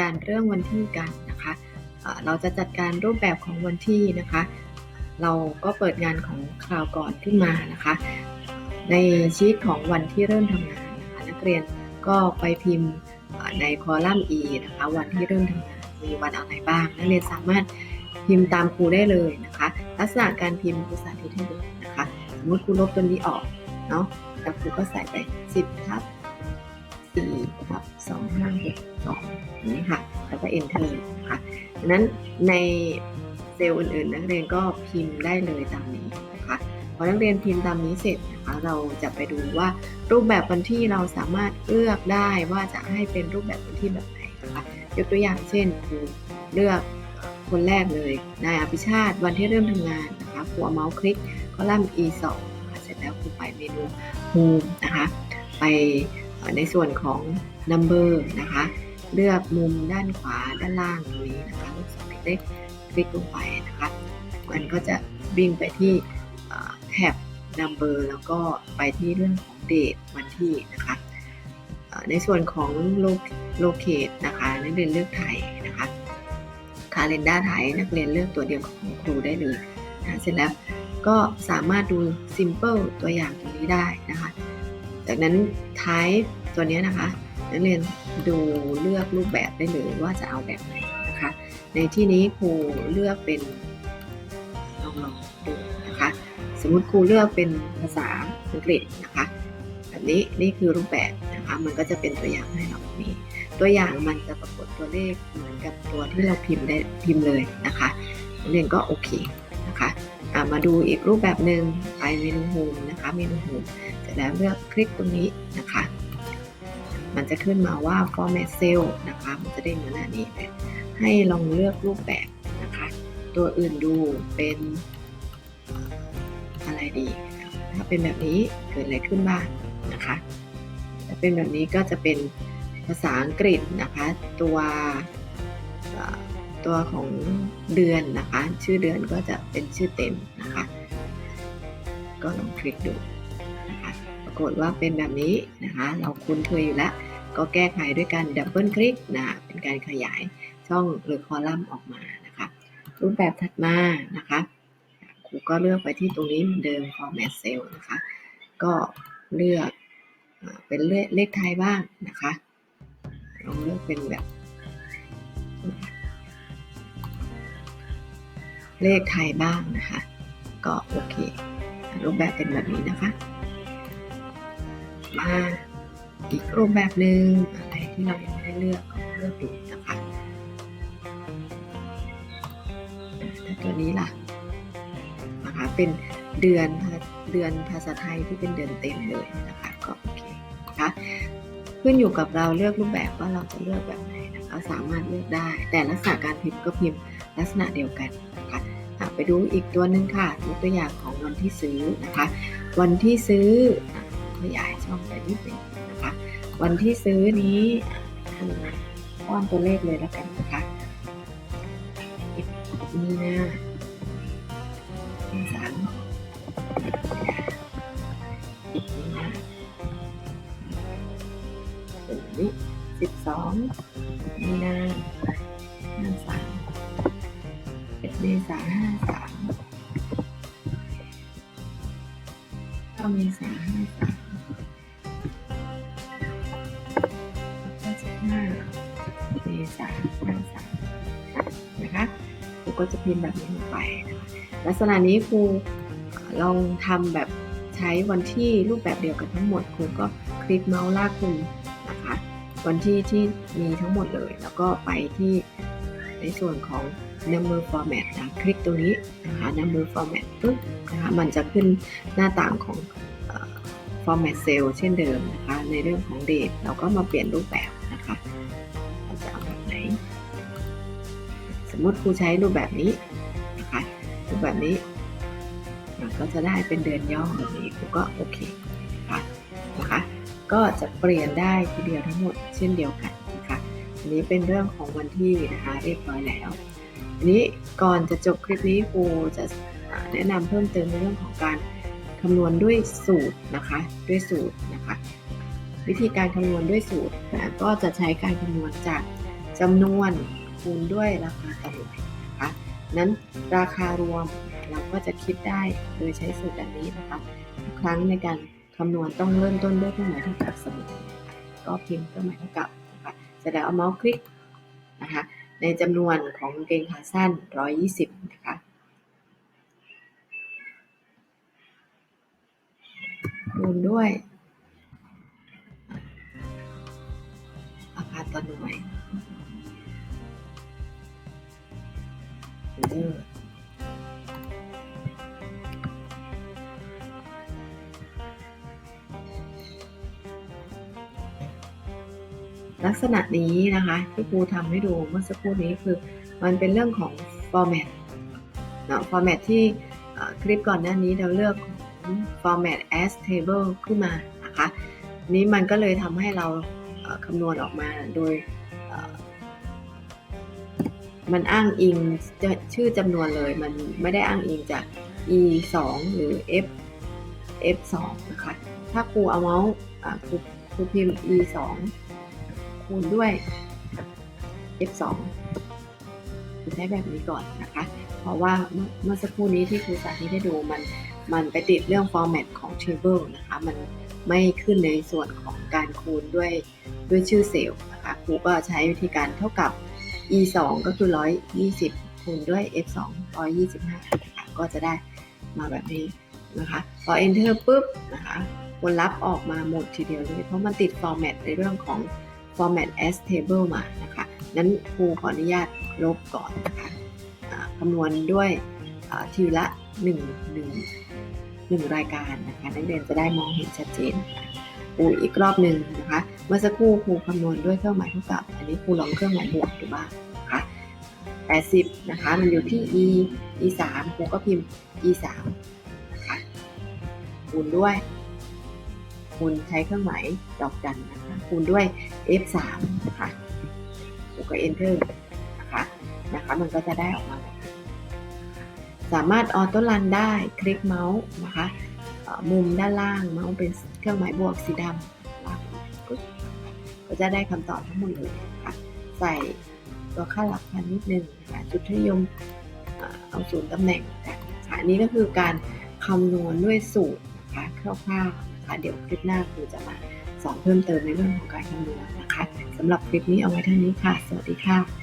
การเรื่องวันที่กันนะคะเราจะจัดการรูปแบบของวันที่นะคะ เราก็เปิดงานของคราวก่อนขึ้นมานะคะ ในชีตของวันที่เริ่มทำงานนะคะนักเรียนก็ไปพิมพ์ในคอลัมน์ E นะคะวันที่เริ่มทำงานมีวันอะไรบ้าง นักเรียนสามารถพิมพ์ตามครูได้เลยนะคะ ลักษณะการพิมพ์ครูสาธิตให้ดูนะคะสมมติครูลบตัวนี้ออกเนาะแล้วครูก็ใส่ไป 10ทับ 4ทับ2 5 6 2อย่างนี้ค่ะ แล้วก็ enter นะคะดังนั้นในเซลล์อื่นๆ นักเรียนก็พิมพ์ได้เลยตามนี้นะคะพอนักเรียนพิมพ์ตามนี้เสร็จนะคะเราจะไปดูว่ารูปแบบวันที่เราสามารถเลือกได้ว่าจะให้เป็นรูปแบบวันที่แบบไหนนะคะยกตัวอย่างเช่นครูเลือกคนแรกเลยนายอภิชาติวันที่เริ่มทำงานนะคะครูเอาเมาส์คลิกคอลัมน์ e 2นะคะเสร็จแล้วครูไปเมนู home นะคะ ไป ในส่วนของ number นะคะ เลือกมุมด้านขวาด้านล่างตรงนี้นะคะลูกศรเล็กคลิกลงไปนะคะ มันก็จะวิ่งไปที่แท็บ number แล้วก็ไปที่เรื่องของ date วันที่นะคะในส่วนของ lo- locate นะคะนักเรียนเลือกไทยนะคะ calendar ไทยนักเรียนเลือกตัวเดียวของครูได้เลยนะเสร็จแล้วก็สามารถดู simple ตัวอย่างตรงนี้ได้นะคะ จากนั้น type ตัวนี้นะคะนักเรียนดูเลือกรูปแบบได้เลยว่าจะเอาแบบไหนนะคะ ในที่นี้ครูเลือกเป็นลองลองดูนะคะ สมมุติครูเลือกเป็นภาษาอังกฤษนะคะแบบนี้นี่คือรูปแบบนะคะมันก็จะเป็นตัวอย่างให้เรานี้ตัวอย่างมันจะปรากฏตัวเลขเหมือนกับตัวที่เราพิมพ์ได้พิมพ์เลยนะคะนักเรียนก็โอเคนะคะมาดูอีกรูปแบบหนึ่งไปเมนูโฮมนะคะเมนูโฮม ร็จแล้วเลือกคลิกตรงนี้นะคะ มันจะขึ้นมาว่า format cell นะคะ มันจะได้เหมือนอันนี้เลยให้ลองเลือกรูปแบบนะคะ ตัวอื่นดูเป็นอะไรดี ถ้าเป็นแบบนี้เกิดอะไรขึ้นบ้างนะคะถ้าเป็นแบบนี้ก็จะเป็นภาษาอังกฤษนะคะ ตัวตัวของเดือนนะคะ ชื่อเดือนก็จะเป็นชื่อเต็มนะคะ ก็ลองคลิกดูากฏว่าเป็นแบบนี้นะคะ เราคุ้นเคยอยู่แล้ว ก็แก้ไขด้วยการดับเบิลคลิกนะเป็นการขยายช่องหรือคอลัมน์ออกมานะคะ รูปแบบถัดมานะคะครูก็เลือกไปที่ตรงนี้เหมือนเดิม format cell นะคะ ก็เลือกเป็นเลขเลขไทยบ้างนะคะลองเลือกเป็นแบบ เลขไทยบ้างนะคะ ก็โอเค รูปแบบเป็นแบบนี้นะคะ มาอีกรูปแบบหนึ่งอะไรที่เรายังไม่ได้เลือกก็เลือกดูนะคะแต่ตัวนี้ล่ะนะคะเป็นเดือนเดือนภาษาไทยที่เป็นเดือนเต็มเลยนะคะก็โอเคนะคะขึ้นอยู่กับเราเลือกรูปแบบว่าเราจะเลือกแบบไหนนะคะสามารถเลือกได้ แต่ลักษณะการพิมพ์ก็พิมพ์ลักษณะเดียวกันนะคะไปดูอีกตัวหนึ่งค่ะยกตัวอย่างของวันที่ซื้อนะคะ วันที่ซื้ออะ ขยายช่องไปนิดหนึงนะคะ วันที่ซื้อนี้คือป้อนตัวเลขเลยแล้วกันนะคะนี่นามนี่นะเป็นแบบนี้สิบสองนี่นะห้าสามเอ็ดเมษาห้าสามเก้าเมษาห้าสาม เมษาห้าสามนะคะครูก็จะพิมพ์แบบนี้ลงไปนะคะลักษณะนี้ครูลองทำแบบใช้วันที่รูปแบบเดียวกันทั้งหมดครูก็คลิกเมาส์ลากคุณนะคะวันที่ที่มีทั้งหมดเลย แล้วก็ไปที่ในส่วนของ number format นะคลิกตรงนี้นะคะ number format ปุ๊บนะคะมันจะขึ้นหน้าต่างของเอ่อ format cell เช่นเดิมนะคะ ในเรื่องของ date เราก็มาเปลี่ยนรูปแบบ มมติครูใช้รูปแบบนี้นะคะรูปแบบนี้มันก็จะได้เป็นเดือนย่อแบบนี้ครูก็โอเคนะคะนะคะก็จะเปลี่ยนได้ทีเดียวทั้งหมดเช่นเดียวกันนะคะอันนี้เป็นเรื่องของวันที่นะคะเรียบร้อยแล้วอันนี้ก่อนจะจบคลิปนี้ครูจะแนะนำเพิ่มเติมในเรื่องของการคำนวณด้วยสูตรนะคะด้วยสูตรนะคะวิธีการคำนวณด้วยสูตรนะก็จะใช้การคำนวณจากจำนวน คูณด้วยราคาต่อหน่วยนะคะนั้นราคารวมเราก็จะคิดได้โดยใช้สูตรแบบนี้นะคะทุกครั้งในการคำนวณต้องเริ่มต้นด้วยเครื่องหมายเท่ากับเสมอก็พิมพ์เครื่องหมายเท่ากับนะคะเสร็จแล้วเอาเมาส์คลิกนะคะในจำนวนของกางเกงขาสั้น 120 นะคะคูณด้วยราคาต่อหน่วย เออลักษณะนี้นะคะที่ครูทำให้ดูเมื่อสักครู่นี้คือมันเป็นเรื่องของ format เนาะ format ที่คลิปก่อนหน้านี้เราเลือกของ format as table ขึ้นมานะคะนี้มันก็เลยทำให้เราคำนวณออกมาโดย มันอ้างอิงชื่อจำนวนเลย มันไม่ได้อ้างอิงจาก e 2หรือ f f 2นะคะ ถ้าครูเอาเมาส์ครูครูพิมพ์ e 2คูณด้วย f 2ใช้แบบนี้ก่อนนะคะ เพราะว่าเมื่อเมื่อสักครู่นี้ที่ครูสาธิตให้ดูมันมันไปติดเรื่อง format ของ table นะคะ มันไม่ขึ้นในส่วนของการคูณด้วยด้วยชื่อเซลล์นะคะ ครูก็ใช้วิธีการเท่ากับ e 2ก็คือ 120 คูณด้วย f 2 125นะคะก็จะได้มาแบบนี้นะคะ พอ enter ปุ๊บนะคะผลลัพธ์ออกมาหมดทีเดียวเลย เพราะมันติด format ในเรื่องของ format as table มานะคะนั้นครูขออนุญาตลบก่อนนะคะคำนวณด้วยอ่าทีละ1 1 1 รายการนะคะ นักเรียนจะได้มองเห็นชัดเจนครูอีกรอบหนึ่งนะคะ มื่อสักครู่ครูคำนวณด้วยเครื่องหมายเท่ากับอันนี้ครูลองเครื่องหมายบวกดูบ้างนะคะ80นะคะมันอยู่ที่ e e 3ครูก็พิมพ์ e 3นะคะคูณด้วยคูณใช้เครื่องหมายดอกจันนะคะคูณด้วย f 3นะคะแล้วก็ enter นะคะนะคะมันก็จะได้ออกมาสามารถออโต้รันได้คลิกเมาส์นะคะมุมด้านล่างเมาส์เป็นเครื่องหมายบวกสีดำ จะได้คำตอบทั้งหมดเลยนะคะใส่ตัวค่าหลักพันนิดนึงนะคะจุดนิยมเอาศูนย์ตำแหน่งกันนะคะอันนี้ก็คือการคำนวณด้วยสูตรนะคะคร่าวๆนะคะเดี๋ยวคลิปหน้าครูจะมาสอนเพิ่มเติมในเรื่องของการคำนวณนะคะสำหรับคลิปนี้เอาไว้เท่านี้ค่ะ สวัสดีค่ะ